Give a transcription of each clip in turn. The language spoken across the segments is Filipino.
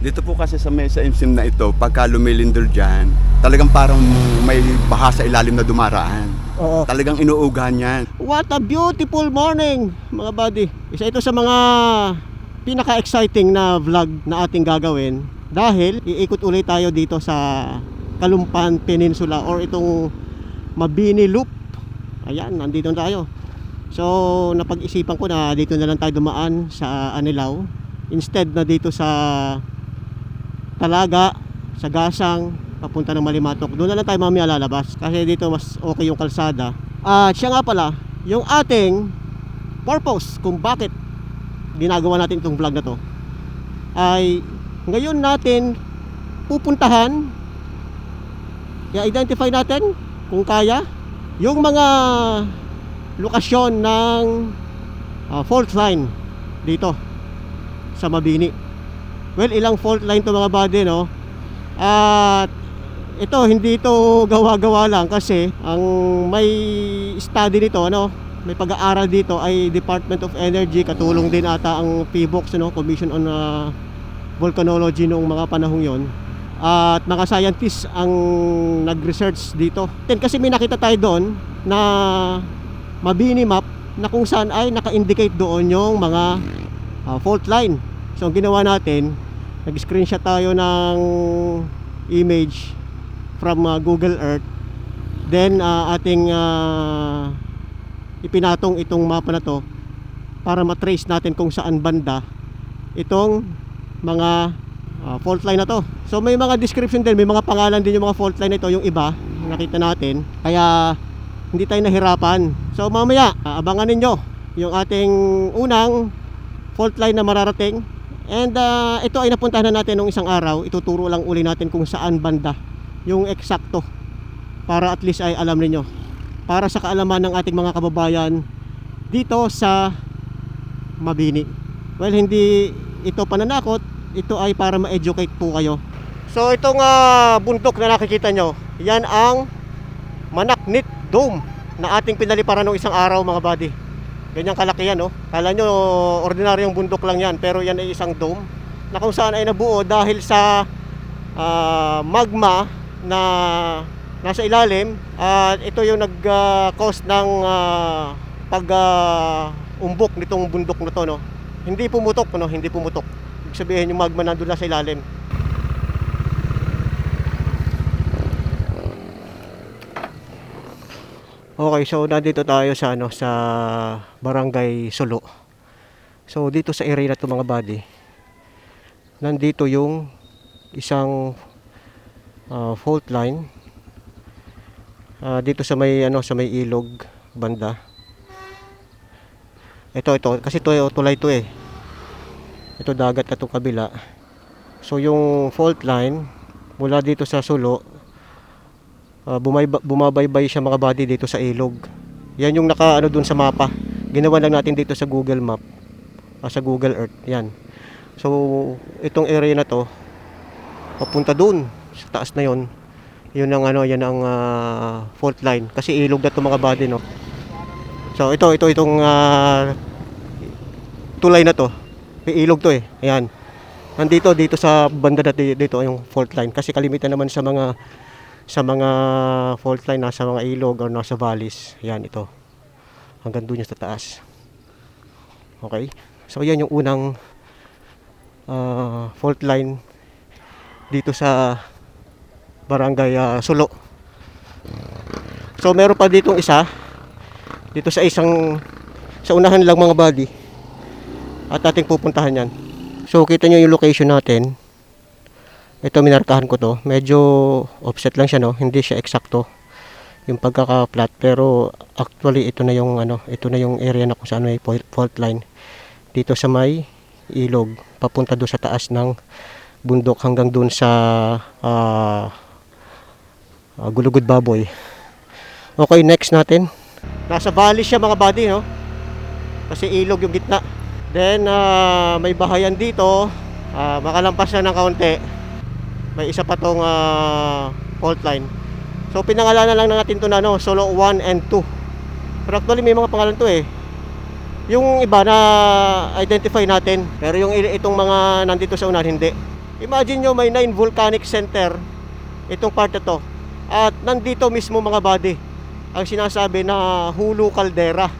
Dito po kasi sa mesa insim na ito, pagka lumilindol dyan, talagang parang may baha sa ilalim na dumaraan. Oo. Talagang inuugahan yan. What a beautiful morning, mga buddy. Isa ito sa mga pinaka-exciting na vlog na ating gagawin dahil iikot ulit tayo dito sa Kalumpan Peninsula or itong Mabini Loop. Ayan, nandito na tayo. So, napag-isipan ko na dito na lang tayo dumaan sa Anilao instead na dito sa Talaga, sa Gasang, papunta ng Malimatok. Doon na lang tayo mamaya lalabas kasi dito mas okay yung kalsada. At siya nga pala, yung ating purpose kung bakit ginagawa natin itong vlog na to ay ngayon natin pupuntahan i-identify natin kung kaya yung mga lokasyon ng ah, fault line dito sa Mabini. Well, ilang fault line to mga buddy, no? At ito, hindi ito gawa-gawa lang kasi ang may study nito, ano, may pag-aaral dito ay Department of Energy, katulong din ata ang PBOX, no, Commission on uh, Volcanology noong mga panahong yon. At mga scientists ang nag-research dito. Then kasi may nakita tayo doon na mabini map na kung saan ay naka-indicate doon yung mga uh, fault line. So ang ginawa natin, nag-screenshot tayo ng image from uh, Google Earth. Then uh, ating uh, ipinatong itong mapa na to para matrace natin kung saan banda itong mga uh, fault line na to. So may mga description din, may mga pangalan din yung mga fault line na ito, yung iba, nakita natin. Kaya hindi tayo nahirapan. So mamaya, abangan ninyo yung ating unang fault line na mararating. And uh, ito ay napuntahan na natin nung isang araw. Ituturo lang uli natin kung saan banda yung eksakto para at least ay alam ninyo. Para sa kaalaman ng ating mga kababayan dito sa Mabini. Well, hindi ito pananakot, ito ay para ma-educate po kayo. So itong ah, bundok na nakikita nyo, yan ang Manaknit Dome na ating pinaliparan ng isang araw mga buddy. Ganyang kalaki yan, no? Kala nyo, ordinaryong bundok lang yan, pero yan ay isang dome na kung saan ay nabuo dahil sa ah, magma na nasa ilalim at ito yung nag-cause ng ah, pag-umbok nitong bundok na to, no? Hindi pumutok, no? Hindi pumutok. Ibig sabihin yung magma nandun lang sa ilalim. Okay, so nandito tayo sa ano sa Barangay Solo. So dito sa area na to mga buddy. Nandito yung isang ah, fault line. Ah, dito sa may ano sa may ilog banda. Ito ito kasi to tulay to eh. Ito dagat na to kabila. So yung fault line mula dito sa Solo uh, bumayba, bumabaybay siya mga body dito sa ilog. Yan yung naka ano dun sa mapa. Ginawa lang natin dito sa Google Map. ah, sa Google Earth. Yan. So itong area na to papunta dun sa taas na yon. Yun ang ano, yan ang ah, fault line kasi ilog na to mga body no. So ito ito itong ah, tulay na to. Ilog to eh. Ayan. Nandito dito sa banda na di- dito yung fault line kasi kalimitan naman sa mga sa mga fault line nasa mga ilog or nasa valleys. Yan ito. Hanggang doon sa taas. Okay? So yan yung unang ah, fault line dito sa Barangay ah, Sulo. So meron pa ditong isa dito sa isang sa unahan lang mga body at ating pupuntahan yan. So kita nyo yung location natin. Ito minarkahan ko to. Medyo offset lang siya no. Hindi siya eksakto yung pagkaka-flat pero actually ito na yung ano, ito na yung area na kung saan may fault line. Dito sa may ilog papunta doon sa taas ng bundok hanggang doon sa ah, ah, Gulugod Baboy. Okay, next natin. Nasa valley siya mga buddy, no? Kasi ilog yung gitna. Then, ah, may bahayan dito. Ah, makalampas na ng kaunti. May isa pa tong ah, fault line. So, pinangalanan lang natin to na no, solo 1 and 2. Pero actually, may mga pangalan to eh. Yung iba na identify natin. Pero yung itong mga nandito sa unahan, hindi. Imagine nyo may 9 volcanic center itong part to. At nandito mismo mga body ang sinasabi na hulo caldera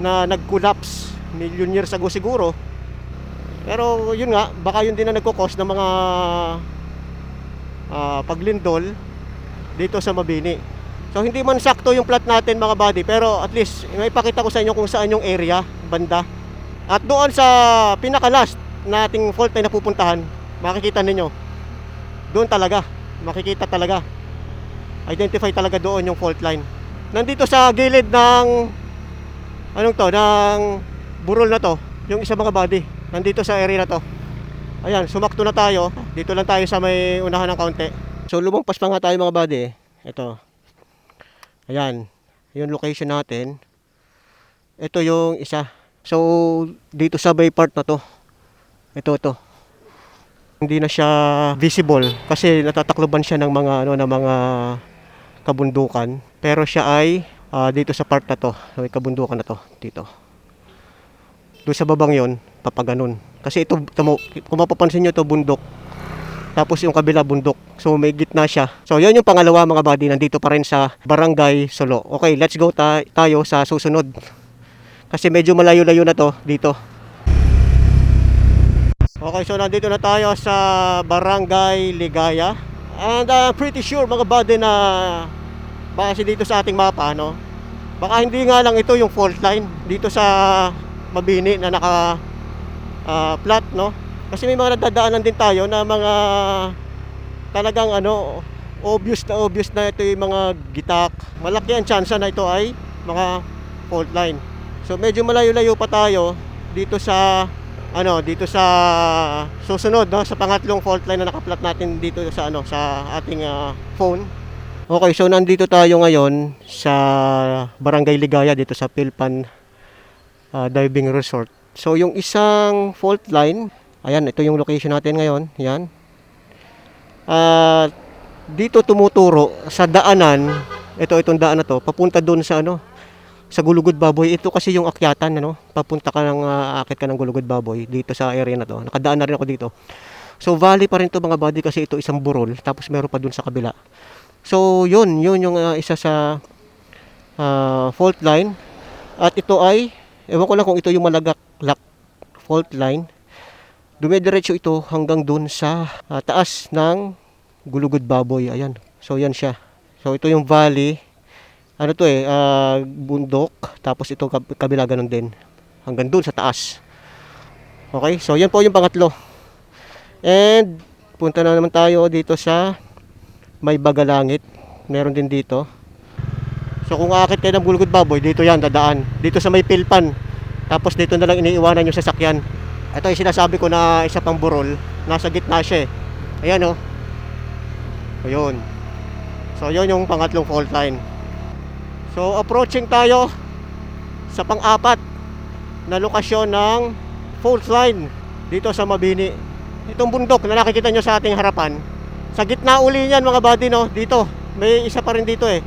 na nag-collapse million years ago siguro. Pero yun nga, baka yun din na nagkukos ng mga ah, paglindol dito sa Mabini. So hindi man sakto yung plot natin mga body pero at least may pakita ko sa inyo kung saan yung area, banda. At doon sa pinaka-last nating fault na napupuntahan, makikita ninyo. Doon talaga, makikita talaga. Identify talaga doon yung fault line. Nandito sa gilid ng anong to, ng burol na to, yung isa mga body. Nandito sa area na to. Ayan, sumakto na tayo. Dito lang tayo sa may unahan ng kaunti. So lumampas pa nga tayo mga body. Ito. Ayan, yung location natin. Ito yung isa. So dito sa bay part na to. Ito ito. Hindi na siya visible kasi natatakloban siya ng mga ano ng mga kabundukan. Pero siya ay ah, dito sa part na to, may kabundukan na to dito. Doon sa babang yon, papaganon. Kasi ito, tamo, kung mapapansin nyo to bundok. Tapos yung kabila bundok. So may gitna siya. So yun yung pangalawa mga buddy. Nandito pa rin sa Barangay Solo. Okay, let's go ta- tayo sa susunod. Kasi medyo malayo-layo na to dito. Okay, so nandito na tayo sa Barangay Ligaya. And I'm pretty sure mga buddy na base dito sa ating mapa, no? Baka hindi nga lang ito yung fault line dito sa Mabini na naka ah, flat, no? Kasi may mga nadadaanan din tayo na mga talagang ano, obvious na obvious na ito yung mga gitak. Malaki ang chance na ito ay mga fault line. So medyo malayo-layo pa tayo dito sa ano, dito sa susunod no, sa pangatlong fault line na nakaplat natin dito sa ano, sa ating ah, phone. Okay, so nandito tayo ngayon sa Barangay Ligaya dito sa Pilpan ah, Diving Resort. So yung isang fault line, ayan, ito yung location natin ngayon, yan. Ah, dito tumuturo sa daanan, ito itong daan na to, papunta doon sa ano, sa Gulugod Baboy. Ito kasi yung akyatan, ano, papunta ka ng ah, aakit ka ng Gulugod Baboy dito sa area na to. Nakadaan na rin ako dito. So valley pa rin to mga buddy kasi ito isang burol, tapos meron pa doon sa kabila. So yun, yun yung ah, isa sa ah, fault line. At ito ay, ewan ko lang kung ito yung malagaklak fault line. Dumidiretso ito hanggang dun sa ah, taas ng Gulugod Baboy. Ayan. So yan siya. So ito yung valley. Ano to eh, ah, bundok. Tapos ito kab- kabila ganun din. Hanggang dun sa taas. Okay, so yan po yung pangatlo. And punta na naman tayo dito sa may bagalangit. Meron din dito. So kung aakit kayo ng Gulugod Baboy, dito yan, dadaan. Dito sa may pilpan. Tapos dito na lang iniiwanan yung sasakyan. Ito yung sinasabi ko na isa pang burol. Nasa gitna siya eh. Ayan oh. Ayun. So yun yung pangatlong fault line. So approaching tayo sa pang-apat na lokasyon ng fault line dito sa Mabini. Itong bundok na nakikita nyo sa ating harapan. Sa gitna uli niyan mga buddy no, dito. May isa pa rin dito eh.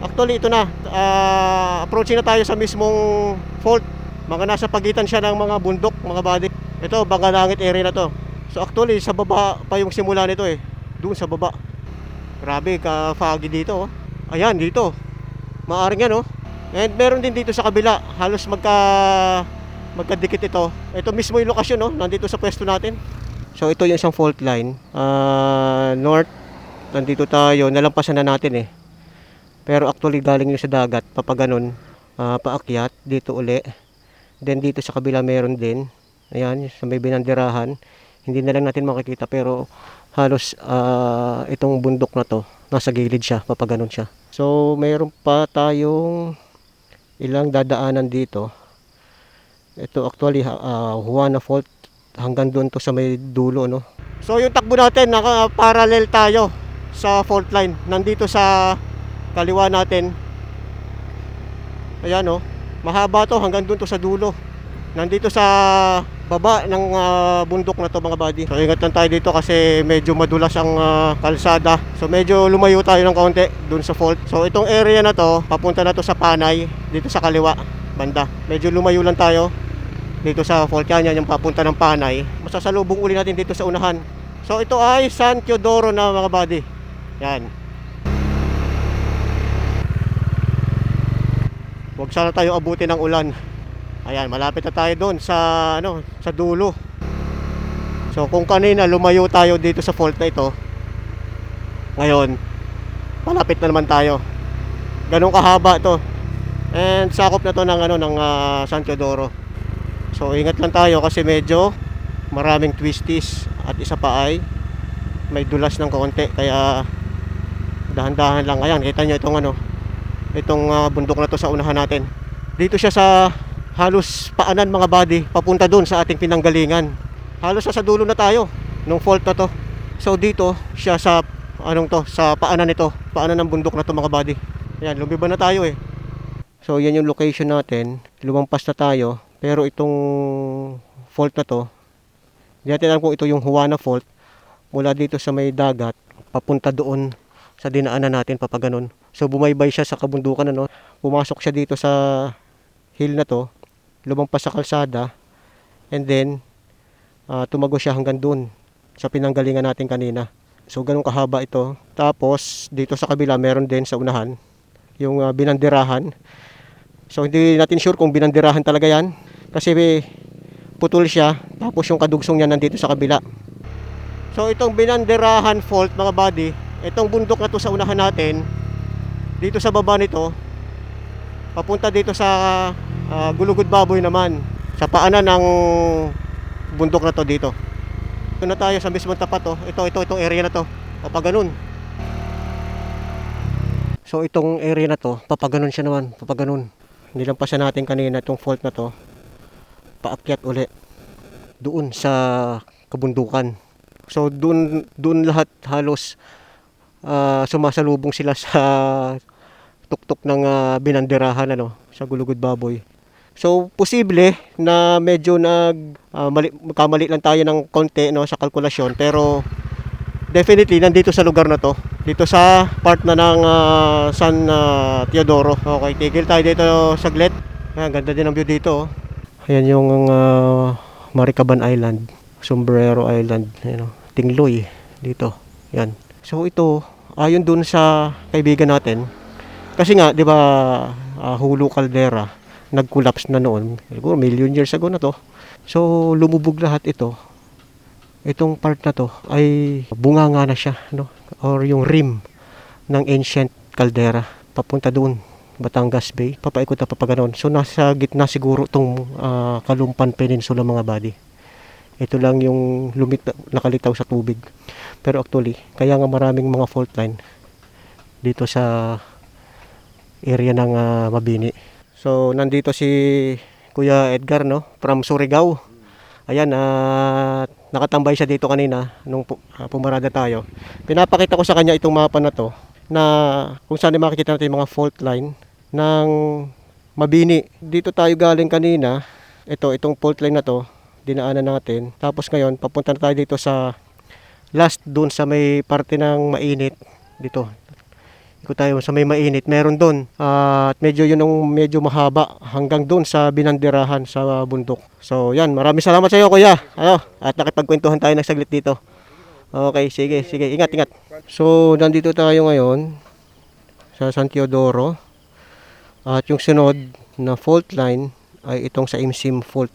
Actually ito na. Ah, approaching na tayo sa mismong fault. Mga nasa pagitan siya ng mga bundok mga buddy. Ito, Bangalangit area na to. So actually sa baba pa yung simula nito eh. Doon sa baba. Grabe ka foggy dito oh. Ayan dito. Maaring yan oh. And meron din dito sa kabila. Halos magka magkadikit ito. Ito mismo yung lokasyon no, nandito sa pwesto natin. So ito yung isang fault line. Ah, north. Nandito tayo, nalampasan na natin eh. Pero actually galing yun sa dagat, papaganon, ah, paakyat dito uli. Then dito sa kabila meron din. Ayan, sa may binandirahan. Hindi na lang natin makikita pero halos ah, itong bundok na to, nasa gilid siya, papaganon siya. So mayroon pa tayong ilang dadaanan dito. Ito actually uh, Juana Fault hanggang doon to sa may dulo no. So yung takbo natin naka parallel tayo sa fault line. Nandito sa kaliwa natin. Ayan oh. Mahaba to hanggang doon to sa dulo. Nandito sa baba ng ah, bundok na to mga buddy. So ingat lang tayo dito kasi medyo madulas ang ah, kalsada. So medyo lumayo tayo ng kaunti doon sa fault. So itong area na to, papunta na to sa Panay, dito sa kaliwa banda. Medyo lumayo lang tayo dito sa fault yan, yan yung papunta ng Panay. masasalubong uli natin dito sa unahan. So ito ay San Teodoro na mga buddy. Yan. Huwag sana tayo abutin ng ulan. Ayan, malapit na tayo doon sa ano, sa dulo. So kung kanina lumayo tayo dito sa fault na ito, ngayon malapit na naman tayo. Ganong kahaba to. And sakop na to ng ano ng ah, San Teodoro. So ingat lang tayo kasi medyo maraming twisties at isa pa ay may dulas ng konti kaya dahan-dahan lang ayan kita nyo itong ano itong ah, bundok na to sa unahan natin. Dito siya sa halos paanan mga body papunta doon sa ating pinanggalingan. Halos sa dulo na tayo nung fault na to. So dito siya sa anong to sa paanan nito paanan ng bundok na to mga body ayan lumiban na tayo eh. So yan yung location natin. Lumampas na tayo pero itong fault na to hindi natin alam kung ito yung Juana fault mula dito sa may dagat papunta doon sa dinaanan natin papaganon. So bumaybay siya sa kabundukan ano. Pumasok siya dito sa hill na to, lumampas sa kalsada and then ah, tumago siya hanggang doon sa pinanggalingan natin kanina. So ganun kahaba ito. Tapos dito sa kabila meron din sa unahan yung ah, binandirahan. So hindi natin sure kung binandirahan talaga yan kasi putol siya tapos yung kadugsong niya nandito sa kabila. So itong binandirahan fault mga buddy, itong bundok na to sa unahan natin, dito sa baba nito, papunta dito sa ah, Gulugod Baboy naman, sa paanan ng bundok na to dito. Ito na tayo sa mismong tapat to. Ito, ito, itong area na to. Papaganon. So itong area na to, papaganon siya naman, papaganon. Nilampasan natin kanina itong fault na to. Paakyat uli doon sa kabundukan. So doon doon lahat halos ah, sumasalubong sila sa tuktok ng ah, binanderahan ano sa Gulugod Baboy. So posible na medyo nag ah, mali, kamali lang tayo ng konti no sa kalkulasyon pero definitely nandito sa lugar na to. Dito sa part na ng ah, San ah, Teodoro. Okay, tigil tayo dito saglit. Ayan, ganda din ang view dito. oh. Ayan yung ah, Maricaban Island. Sombrero Island, you know, Tingloy dito. Yan. So ito ayon dun sa kaibigan natin kasi nga 'di ba ah, Hulu Caldera nag-collapse na noon. Siguro million years ago na to. So lumubog lahat ito. Itong part na to ay bunganga na siya, no? Or yung rim ng ancient caldera papunta doon Batangas Bay, papaikot na papaganon. So nasa gitna siguro tong ah, Kalumpan Peninsula mga body. Ito lang yung lumit nakalitaw sa tubig. Pero actually, kaya nga maraming mga fault line dito sa area ng ah, Mabini. So nandito si Kuya Edgar no from Surigao. Ayan, at nakatambay siya dito kanina nung ah, pumarada tayo. Pinapakita ko sa kanya itong mapa na to na kung saan makikita natin yung mga fault line ng Mabini. Dito tayo galing kanina. Ito, itong fault line na to, dinaanan natin. Tapos ngayon, papunta na tayo dito sa last dun sa may parte ng mainit. Dito. Ikot tayo sa may mainit. Meron doon. at medyo yun ang medyo mahaba hanggang doon sa binandirahan sa bundok. So yan, maraming salamat sa iyo kuya. Ano, at nakipagkwentuhan tayo ng saglit dito. Okay, sige, sige. Ingat, ingat. So, nandito tayo ngayon sa San Teodoro. At yung sunod na fault line ay itong sa Imsim fault.